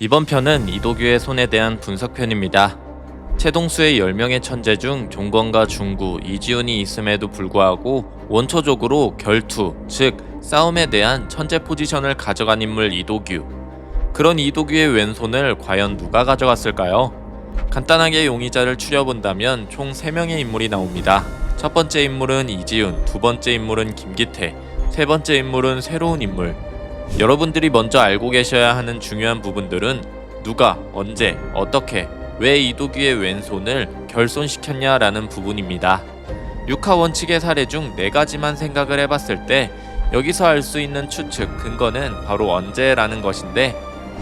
이번 편은 이도규의 손에 대한 분석편입니다. 최동수의 10명의 천재 중 종건과 중구, 이지훈이 있음에도 불구하고 원초적으로 결투, 즉 싸움에 대한 천재 포지션을 가져간 인물 이도규. 그런 이도규의 왼손을 과연 누가 가져갔을까요? 간단하게 용의자를 추려본다면 총 3명의 인물이 나옵니다. 첫 번째 인물은 이지훈, 두 번째 인물은 김기태, 세 번째 인물은 새로운 인물. 여러분들이 먼저 알고 계셔야 하는 중요한 부분들은 누가, 언제, 어떻게, 왜 이도규의 왼손을 결손시켰냐라는 부분입니다. 육하 원칙의 사례 중 네 가지만 생각을 해봤을 때 여기서 알 수 있는 추측, 근거는 바로 언제라는 것인데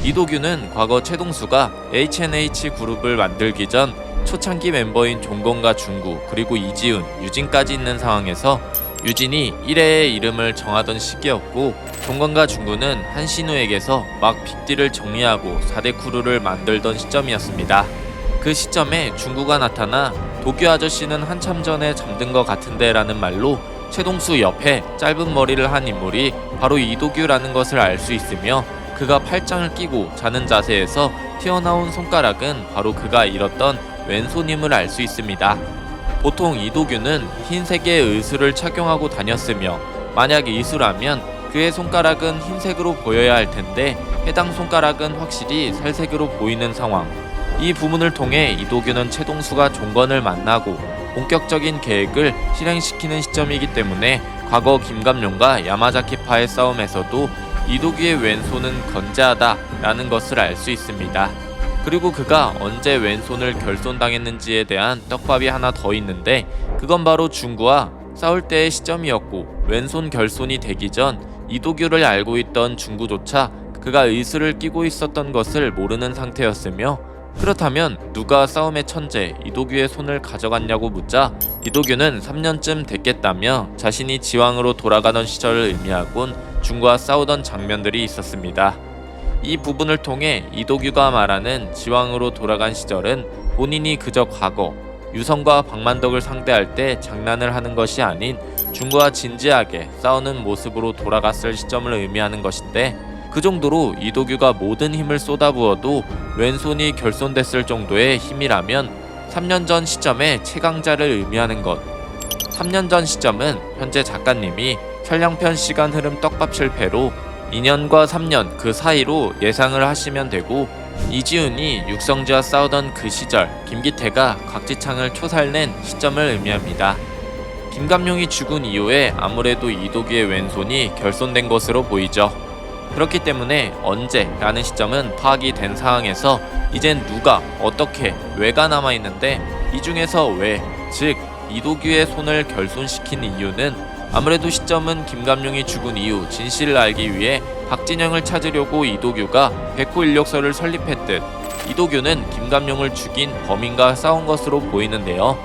이도규는 과거 최동수가 H&H 그룹을 만들기 전 초창기 멤버인 종건과 중구 그리고 이지훈, 유진까지 있는 상황에서 유진이 1회의 이름을 정하던 시기였고 종건과 중구는 한신우에게서 막 빅딜을 정리하고 4대 크루를 만들던 시점이었습니다. 그 시점에 중구가 나타나 도규 아저씨는 한참 전에 잠든 것 같은데 라는 말로 최동수 옆에 짧은 머리를 한 인물이 바로 이도규라는 것을 알 수 있으며 그가 팔짱을 끼고 자는 자세에서 튀어나온 손가락은 바로 그가 잃었던 왼손임을 알 수 있습니다. 보통 이도규는 흰색의 의수를 착용하고 다녔으며 만약 이수라면 그의 손가락은 흰색으로 보여야 할 텐데 해당 손가락은 확실히 살색으로 보이는 상황. 이 부분을 통해 이도규는 최동수가 종건을 만나고 본격적인 계획을 실행시키는 시점이기 때문에 과거 김감룡과 야마자키파의 싸움에서도 이도규의 왼손은 건재하다라는 것을 알 수 있습니다. 그리고 그가 언제 왼손을 결손당했는지에 대한 떡밥이 하나 더 있는데 그건 바로 중구와 싸울 때의 시점이었고 왼손 결손이 되기 전 이도규를 알고 있던 중구조차 그가 의수를 끼고 있었던 것을 모르는 상태였으며 그렇다면 누가 싸움의 천재 이도규의 손을 가져갔냐고 묻자 이도규는 3년쯤 됐겠다며 자신이 지왕으로 돌아가던 시절을 의미하곤 중과 싸우던 장면들이 있었습니다. 이 부분을 통해 이도규가 말하는 지왕으로 돌아간 시절은 본인이 그저 과거 유성과 박만덕을 상대할 때 장난을 하는 것이 아닌 중과 진지하게 싸우는 모습으로 돌아갔을 시점을 의미하는 것인데 그 정도로 이도규가 모든 힘을 쏟아부어도 왼손이 결손됐을 정도의 힘이라면 3년 전 시점의 최강자를 의미하는 것. 3년 전 시점은 현재 작가님이 촬영편 시간 흐름 떡밥 실패로 2년과 3년 그 사이로 예상을 하시면 되고 이지훈이 육성지와 싸우던 그 시절 김기태가 각지창을 초살낸 시점을 의미합니다. 김감룡이 죽은 이후에 아무래도 이도규의 왼손이 결손된 것으로 보이죠. 그렇기 때문에 언제라는 시점은 파악이 된 상황에서 이젠 누가 어떻게 왜가 남아 있는데 이 중에서 왜, 즉 이도규의 손을 결손시킨 이유는 아무래도 시점은 김감룡이 죽은 이후 진실을 알기 위해 박진영을 찾으려고 이도규가 백호 인력서를 설립했듯 이도규는 김감룡을 죽인 범인과 싸운 것으로 보이는데요.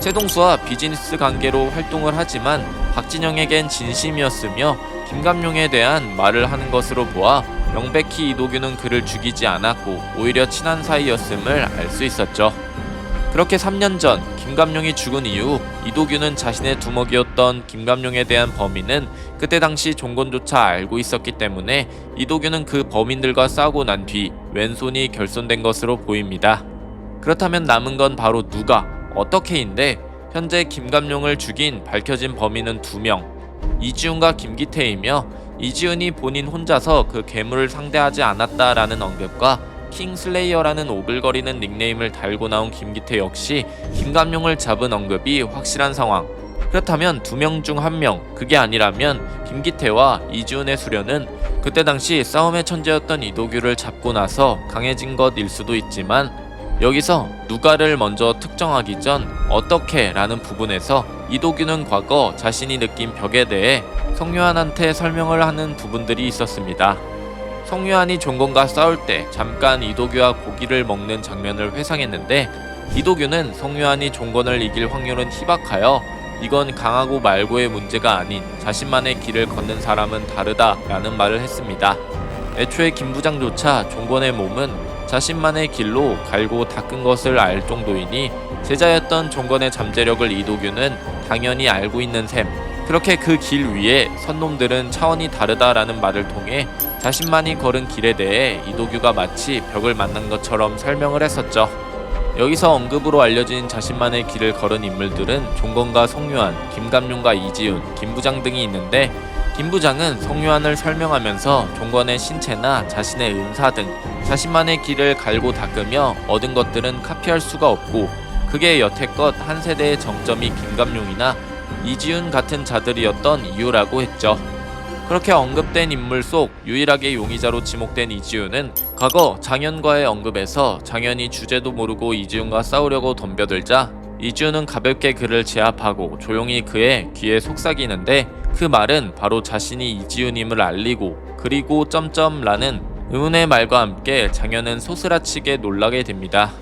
최동수와 비즈니스 관계로 활동을 하지만 박진영에겐 진심이었으며 김감룡에 대한 말을 하는 것으로 보아 명백히 이도규는 그를 죽이지 않았고 오히려 친한 사이였음을 알 수 있었죠. 그렇게 3년 전 김감룡이 죽은 이후 이도규는 자신의 두목이었던 김감룡에 대한 범인은 그때 당시 종건조차 알고 있었기 때문에 이도규는 그 범인들과 싸우고 난 뒤 왼손이 결손된 것으로 보입니다. 그렇다면 남은 건 바로 누가 어떻게인데 현재 김감룡을 죽인 밝혀진 범인은 두 명. 이지훈과 김기태이며 이지훈이 본인 혼자서 그 괴물을 상대하지 않았다라는 언급과 킹슬레이어라는 오글거리는 닉네임을 달고 나온 김기태 역시 김감룡을 잡은 언급이 확실한 상황. 그렇다면 두 명 중 한 명, 그게 아니라면 김기태와 이지훈의 수련은 그때 당시 싸움의 천재였던 이도규를 잡고 나서 강해진 것일 수도 있지만 여기서 누가를 먼저 특정하기 전 어떻게 라는 부분에서 이도규는 과거 자신이 느낀 벽에 대해 성유한한테 설명을 하는 부분들이 있었습니다. 성유한이 종건과 싸울 때 잠깐 이도규와 고기를 먹는 장면을 회상했는데 이도규는 성유한이 종건을 이길 확률은 희박하여 이건 강하고 말고의 문제가 아닌 자신만의 길을 걷는 사람은 다르다 라는 말을 했습니다. 애초에 김 부장조차 종건의 몸은 자신만의 길로 갈고 닦은 것을 알 정도이니 제자였던 종건의 잠재력을 이도규는 당연히 알고 있는 셈. 그렇게 그 길 위에 선놈들은 차원이 다르다라는 말을 통해 자신만이 걸은 길에 대해 이도규가 마치 벽을 만난 것처럼 설명을 했었죠. 여기서 언급으로 알려진 자신만의 길을 걸은 인물들은 종건과 송유한, 김감룡과 이지훈, 김부장 등이 있는데 김 부장은 송유한을 설명하면서 종건의 신체나 자신의 은사 등 자신만의 길을 갈고 닦으며 얻은 것들은 카피할 수가 없고 그게 여태껏 한 세대의 정점이 김감룡이나 이지훈 같은 자들이었던 이유라고 했죠. 그렇게 언급된 인물 속 유일하게 용의자로 지목된 이지훈은 과거 장현과의 언급에서 장현이 주제도 모르고 이지훈과 싸우려고 덤벼들자 이지훈은 가볍게 그를 제압하고 조용히 그의 귀에 속삭이는데 그 말은 바로 자신이 이지훈임을 알리고 그리고 점점라는 의문의 말과 함께 장현은 소스라치게 놀라게 됩니다.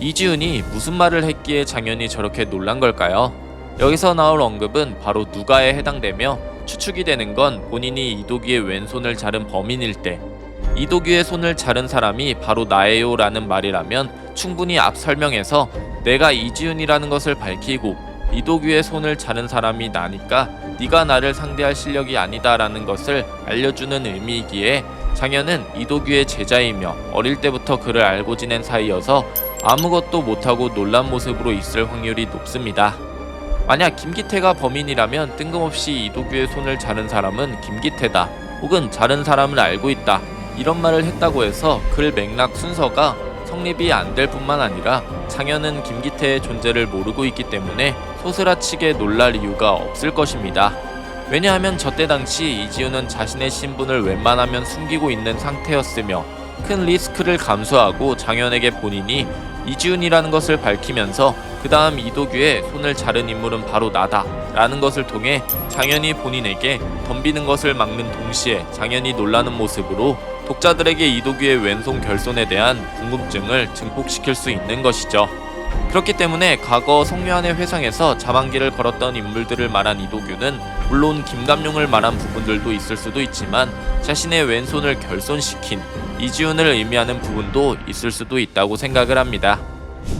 이지훈이 무슨 말을 했기에 장현이 저렇게 놀란 걸까요? 여기서 나올 언급은 바로 누가에 해당되며 추측이 되는 건 본인이 이도규의 왼손을 자른 범인일 때 이도규의 손을 자른 사람이 바로 나예요 라는 말이라면 충분히 앞 설명에서 내가 이지훈이라는 것을 밝히고 이도규의 손을 자른 사람이 나니까 네가 나를 상대할 실력이 아니다 라는 것을 알려주는 의미이기에 장현은 이도규의 제자이며 어릴 때부터 그를 알고 지낸 사이여서 아무것도 못하고 놀란 모습으로 있을 확률이 높습니다. 만약 김기태가 범인이라면 뜬금없이 이도규의 손을 자른 사람은 김기태다 혹은 자른 사람을 알고 있다 이런 말을 했다고 해서 글 맥락 순서가 성립이 안 될 뿐만 아니라 장현은 김기태의 존재를 모르고 있기 때문에 소스라치게 놀랄 이유가 없을 것입니다. 왜냐하면 저때 당시 이지훈은 자신의 신분을 웬만하면 숨기고 있는 상태였으며 큰 리스크를 감수하고 장현에게 본인이 이지훈이라는 것을 밝히면서 그 다음 이도규의 손을 자른 인물은 바로 나다 라는 것을 통해 장현이 본인에게 덤비는 것을 막는 동시에 장현이 놀라는 모습으로 독자들에게 이도규의 왼손 결손에 대한 궁금증을 증폭시킬 수 있는 것이죠. 그렇기 때문에 과거 성묘한의 회상에서 자만기를 걸었던 인물들을 말한 이도규는 물론 김감룡을 말한 부분들도 있을 수도 있지만 자신의 왼손을 결손시킨 이지훈을 의미하는 부분도 있을 수도 있다고 생각을 합니다.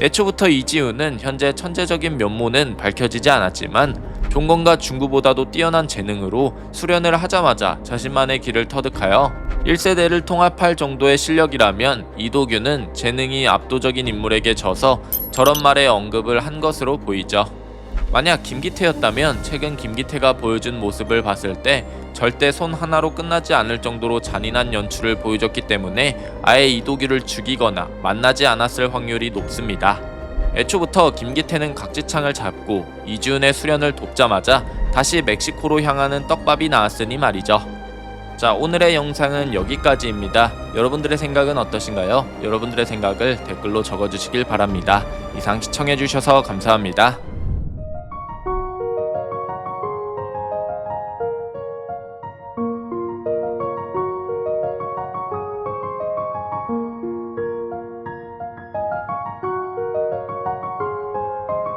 애초부터 이지훈은 현재 천재적인 면모는 밝혀지지 않았지만 종건과 중구보다도 뛰어난 재능으로 수련을 하자마자 자신만의 길을 터득하여 1세대를 통합할 정도의 실력이라면 이도규는 재능이 압도적인 인물에게 져서 저런 말의 언급을 한 것으로 보이죠. 만약 김기태였다면 최근 김기태가 보여준 모습을 봤을 때 절대 손 하나로 끝나지 않을 정도로 잔인한 연출을 보여줬기 때문에 아예 이도규를 죽이거나 만나지 않았을 확률이 높습니다. 애초부터 김기태는 각지창을 잡고 이지훈의 수련을 돕자마자 다시 멕시코로 향하는 떡밥이 나왔으니 말이죠. 자, 오늘의 영상은 여기까지입니다. 여러분들의 생각은 어떠신가요? 여러분들의 생각을 댓글로 적어주시길 바랍니다. 이상 시청해주셔서 감사합니다.